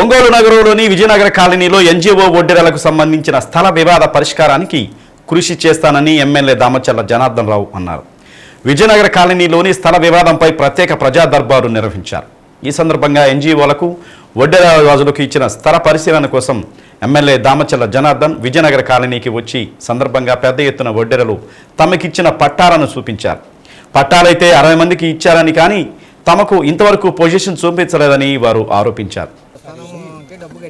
ఒంగోలు నగరంలోని విజయనగర కాలనీలో ఎన్జిఓ ఒడ్డెరలకు సంబంధించిన స్థల వివాద పరిష్కారానికి కృషి చేస్తానని ఎమ్మెల్యే దామచర్ల జనార్దన్ రావు అన్నారు. విజయనగర కాలనీలోని స్థల వివాదంపై ప్రత్యేక ప్రజా దర్బారు నిర్వహించారు. ఈ సందర్భంగా ఎన్జిఓలకు ఒడ్డెర రాజులకు ఇచ్చిన స్థల పరిశీలన కోసం ఎమ్మెల్యే దామచర్ల జనార్దన్ విజయనగర కాలనీకి వచ్చి సందర్భంగా పెద్ద ఎత్తున ఒడ్డెరలు తమకిచ్చిన పట్టాలను చూపించారు. పట్టాలైతే అరవై మందికి ఇచ్చారని కానీ తమకు ఇంతవరకు పొజిషన్ చూపించలేదని వారు ఆరోపించారు.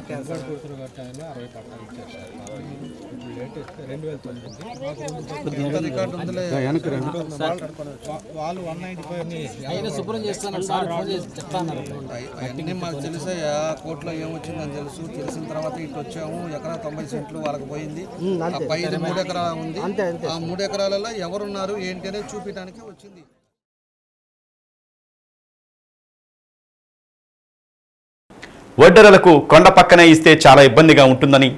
స్థలంకి డబ్బు కట్టారు సార్ రికార్డు ఉందిలే. వా- వాళ్ళు వన్ నైన్టీ ఫైవ్ ఆయన శుభ్రం చేస్తాను సార్ ఫోన్ చేసి చెప్తాను. అవన్నీ మాకు తెలిసాయా కోర్టులో ఏమొచ్చిందని తెలుసు. తెలిసిన తర్వాత ఇటు వచ్చాము. ఎకరా తొంభై సెంట్లు వాళ్ళకి పోయింది. ఆ పైన మూడు ఎకరాలు ఉంది ఆ మూడు ఎకరాలలో ఎవరున్నారు ఏంటి అనేది చూపించడానికి వచ్చింది. వడ్డెరలకు కొండ పక్కనే ఇస్తే చాలా ఇబ్బందిగా ఉంటుందని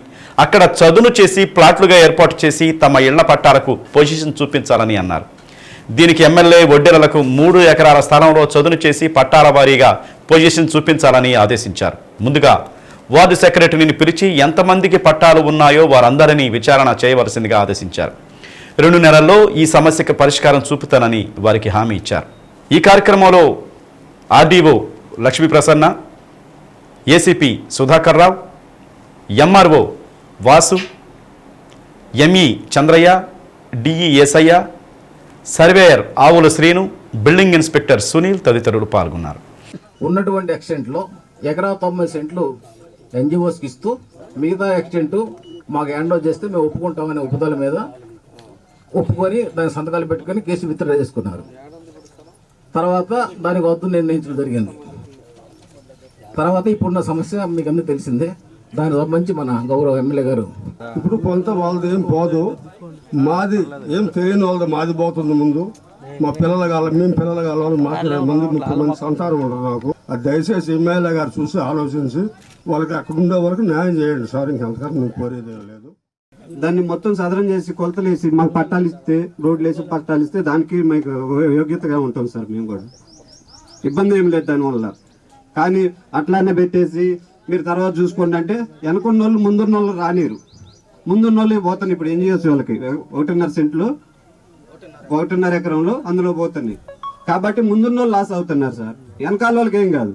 అక్కడ చదును చేసి ప్లాట్లుగా ఏర్పాటు చేసి తమ ఇళ్ళ పట్టాలకు పొజిషన్ చూపించాలని అన్నారు. దీనికి ఎమ్మెల్యే వడ్డెరలకు మూడు ఎకరాల స్థలంలో చదును చేసి పట్టాల వారీగా పొజిషన్ చూపించాలని ఆదేశించారు. ముందుగా వార్డు సెక్రటరీని పిలిచి ఎంతమందికి పట్టాలు ఉన్నాయో వారందరినీ విచారణ చేయవలసిందిగా ఆదేశించారు. రెండు నెలల్లో ఈ సమస్యకు పరిష్కారం చూపుతానని వారికి హామీ ఇచ్చారు. ఈ కార్యక్రమంలో RDO Lakshmi Prasanna ACP Sudhakar Rao MRO Vasu ME Chandraiah DE Esayya surveyor Avula Srinu building inspector Sunil తదితరులు పాల్గొన్నారు. ఉన్నటువంటి ఎక్స్టెంట్లో ఎకరా తొంభై సెంట్లు ఎన్జిఓస్కి ఇస్తూ మిగతా ఎక్స్టెంట్ మాకు హ్యాండ్ ఓవర్ చేస్తే మేము ఒప్పుకుంటామనే ఒప్పుదల మీద ఒప్పుకొని దాని సంతకాలు పెట్టుకొని కేసు విత్డ్రా చేసుకున్నారు. తర్వాత దానికి వద్దు నిర్ణయించడం జరిగింది. తర్వాత ఇప్పుడున్న సమస్య మీకు అందరికీ తెలిసిందే. దానికి సంబంధించి మన గౌరవ ఎమ్మెల్యే గారు. ఇప్పుడు కొంత వాళ్ళది ఏం పోదు. మాది ఏం తెలియని వాళ్ళది మాది పోతుంది ముందు. మా పిల్లల కాలం మేము పిల్లల కాలం మాకు ఇరవై మంది ముప్పై మంది సంతానం ఉండదు నాకు. అది దయచేసి ఎమ్మెల్యే గారు చూసి ఆలోచించి వాళ్ళకి అక్కడ ఉండే వరకు న్యాయం చేయండి సార్. ఇంకెంతకన్నా మేము కోరేది ఏం లేదు. దాన్ని మొత్తం సదరం చేసి కొలతలు వేసి మాకు పట్టాలు ఇస్తే రోడ్లు వేసి పట్టాలు ఇస్తే దానికి మీకు యోగ్యతగా ఉంటాం సార్ మేము కూడా. ఇబ్బంది ఏం లేదు దానివల్ల. కానీ అట్లానే పెట్టేసి మీరు తర్వాత చూసుకోండి అంటే వెనకున్న వాళ్ళు ముందున్న వాళ్ళు రానిరు. ముందున్న వాళ్ళు పోతాను ఇప్పుడు ఏం చేయొచ్చు వాళ్ళకి? ఒకటిన్నర సెంట్లు ఒకటిన్నర ఎకరంలో అందులో పోతున్నాయి. కాబట్టి ముందున్న వాళ్ళు లాస్ అవుతున్నారు సార్. వెనకాల వాళ్ళకి ఏం కాదు.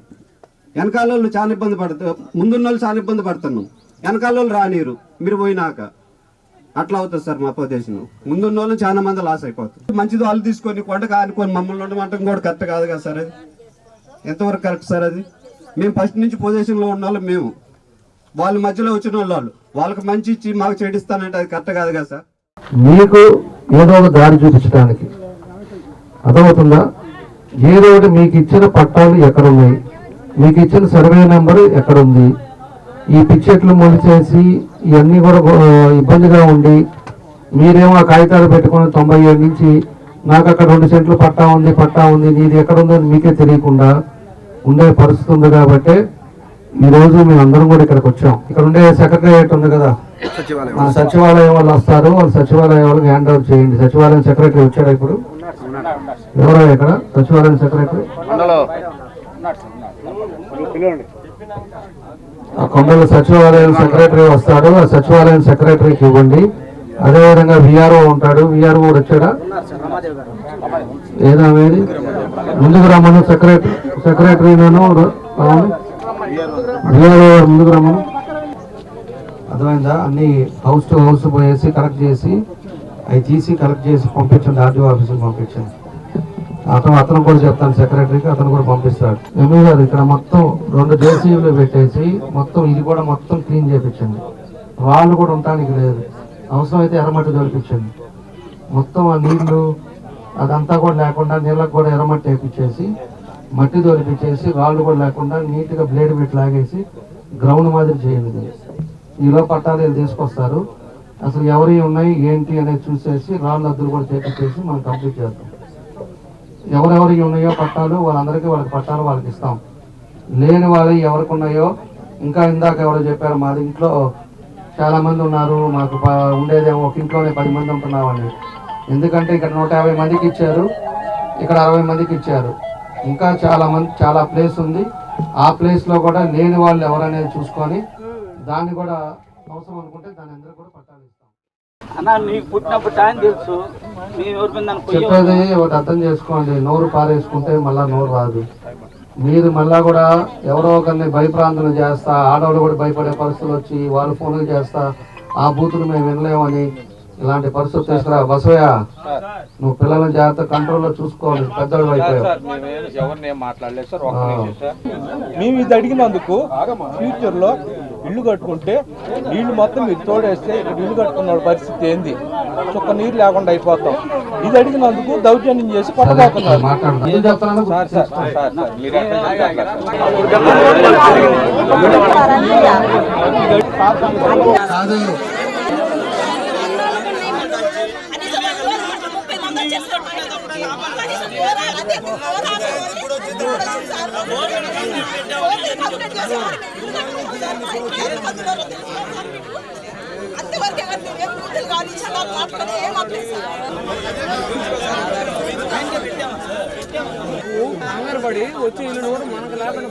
వెనకాల వాళ్ళు చాలా ఇబ్బంది పడతారు ముందున్న వాళ్ళు చాలా ఇబ్బంది పడుతున్నాం వెనకాల వాళ్ళు రానిరు. మీరు పోయినాక. అట్లా అవుతుంది సార్ మా ప్రదేశం ముందున్న వాళ్ళు చాలా మంది లాస్ అయిపోతారు. మంచిది వాళ్ళు తీసుకొని కొండ కానుకొని మమ్మల్ని ఉండమంటం కూడా కరెక్ట్ కాదు కదా సార్ అది. ఎంతవరకు కరెక్ట్ సార్ అది? మేము ఫస్ట్ నుంచి పొజిషన్లో ఉన్న వాళ్ళు మేము. వాళ్ళ మధ్యలో వచ్చిన వాళ్ళు వాళ్ళకి మంచి ఇచ్చి మాకు చెడిస్తానంటే అది కరెక్ట్ కాదు కదా సార్? మీకు ఏదో ఒక దారి చూపించడానికి అర్థమవుతుందా? ఏదో ఒకటి మీకు ఇచ్చిన పట్టాలు ఎక్కడ ఉన్నాయి? మీకు ఇచ్చిన సర్వే నెంబర్ ఎక్కడ ఉంది? ఈ పిచ్చెట్లు మొలిచేసి ఇవన్నీ కూడా ఇబ్బందిగా ఉండి మీరేమో ఆ కాగితాలు పెట్టుకుని తొంభై ఏడు నుంచి నాకు అక్కడ రెండు సెంట్లు పట్టా ఉంది పట్టా ఉంది నీది ఎక్కడ ఉందో అని మీకే తెలియకుండా ఉండే పరిస్థితి ఉంది కాబట్టి ఈ రోజు మేము అందరం కూడా ఇక్కడికి వచ్చాం. ఇక్కడ ఉండే సెక్రటరియట్ ఉంది కదా. ఆ సచివాలయం వాళ్ళు వస్తారు వాళ్ళు సచివాలయం వాళ్ళకి హ్యాండ్ ఓవర్ చేయండి. సచివాలయం సెక్రటరీ వచ్చాడా ఇప్పుడు? ఎవరా ఇక్కడ? సచివాలయం సెక్రటరీ? ఆ కొండల సచివాలయం సెక్రటరీ వస్తాడు ఆ సచివాలయం సెక్రటరీకి ఇవ్వండి. అదేవిధంగా విఆర్ఓ ఉంటాడు. విఆర్ఓ కూడా వచ్చాడా? ఏదా అనేది ముందుకు రమ్మను సెక్రటరీ సెక్రటరీ నేను విఆర్ఓ ముందుకు రమ్మను. అర్థమైందా? అన్ని హౌస్ టు హౌస్ పోయేసి కలెక్ట్ చేసి అవి తీసి కలెక్ట్ చేసి పంపించండి. ఆర్డీఓ ఆఫీస్కి పంపించండి. అతను అతను కూడా చెప్తాను సెక్రటరీకి అతను కూడా పంపిస్తాడు. ఎంఈ గారు ఇక్కడ మొత్తం రెండు జేసీలు పెట్టేసి మొత్తం ఇది కూడా మొత్తం క్లీన్ చేయించండి వాళ్ళు కూడా ఉండటానికి లేదు. అవసరమైతే ఎర్రమట్టి దొరికించండి మొత్తం ఆ నీళ్ళు అదంతా కూడా లేకుండా నీళ్ళకు కూడా ఎర్రమట్టి వేపించేసి మట్టి దొరికించేసి రాళ్ళు కూడా లేకుండా నీట్గా బ్లేడ్ పెట్టి లాగేసి గ్రౌండ్ మాదిరి చేయండి. ఈలో పట్టాలు వీళ్ళు తీసుకొస్తారు. అసలు ఎవరి ఉన్నాయి ఏంటి అనేది చూసేసి రాళ్ళు అద్దరు కూడా చేపించేసి మనం కంప్లీట్ చేద్దాం ఎవరెవరికి ఉన్నాయో పట్టాలు వాళ్ళందరికీ వాళ్ళకి పట్టాలు వాళ్ళకి ఇస్తాం. లేని వాళ్ళు ఎవరికి ఉన్నాయో ఇంకా ఇందాక ఎవరో చెప్పారు మాది ఇంట్లో చాలా మంది ఉన్నారు. మాకు ఉండేదేమో ఒక ఇంట్లోనే పది మంది ఉంటున్నామని ఎందుకంటే ఇక్కడ నూట యాభై మందికి ఇచ్చారు. ఇక్కడ అరవై మందికి ఇచ్చారు. ఇంకా చాలా మంది చాలా ప్లేస్ ఉంది. ఆ ప్లేస్లో కూడా లేని వాళ్ళు ఎవరనేది చూసుకొని దాన్ని కూడా అవసరం అనుకుంటే దాని అందరూ కూడా పట్టాలి చెప్పేది ఒకటి అర్థం చేసుకోండి. నోరు పారేసుకుంటే మళ్ళా నోరు రాదు. మీరు మళ్ళా కూడా ఎవరో ఒకరిని భయప్రాంతలు చేస్తా ఆడవాళ్ళు కూడా భయపడే పరిస్థితులు వచ్చి వాళ్ళు ఫోన్లు చేస్తా ఆ బూతులు మేము వినలేమని ఇలాంటి పరిస్థితులు తీసుకురా. బసవయ్య నువ్వు పిల్లలను జాగ్రత్త కంట్రోల్లో చూసుకోవాలి. పెద్దవాళ్ళు అయిపోయావు. మేము ఇది అడిగినందుకు ఫ్యూచర్లో ఇల్లు కట్టుకుంటే నీళ్ళు మొత్తం మీరు తోడేస్తే ఇక్కడ ఇల్లు కట్టుకున్న పరిస్థితి ఏంది? చుక్క నీరు లేకుండా అయిపోతాం. ఇది అడిగినందుకు దౌర్జన్యం చేసి పట్టబోతున్నారు మాట్లాడదాం ఏం చెప్తున్నానో సార్ సార్ సార్ మీరు అంతవరకే కానీ మేము బూతులు కానీ మాట్లాడి ఏం పడి వచ్చి ఇల్లు కూడా మనకు లేకుండా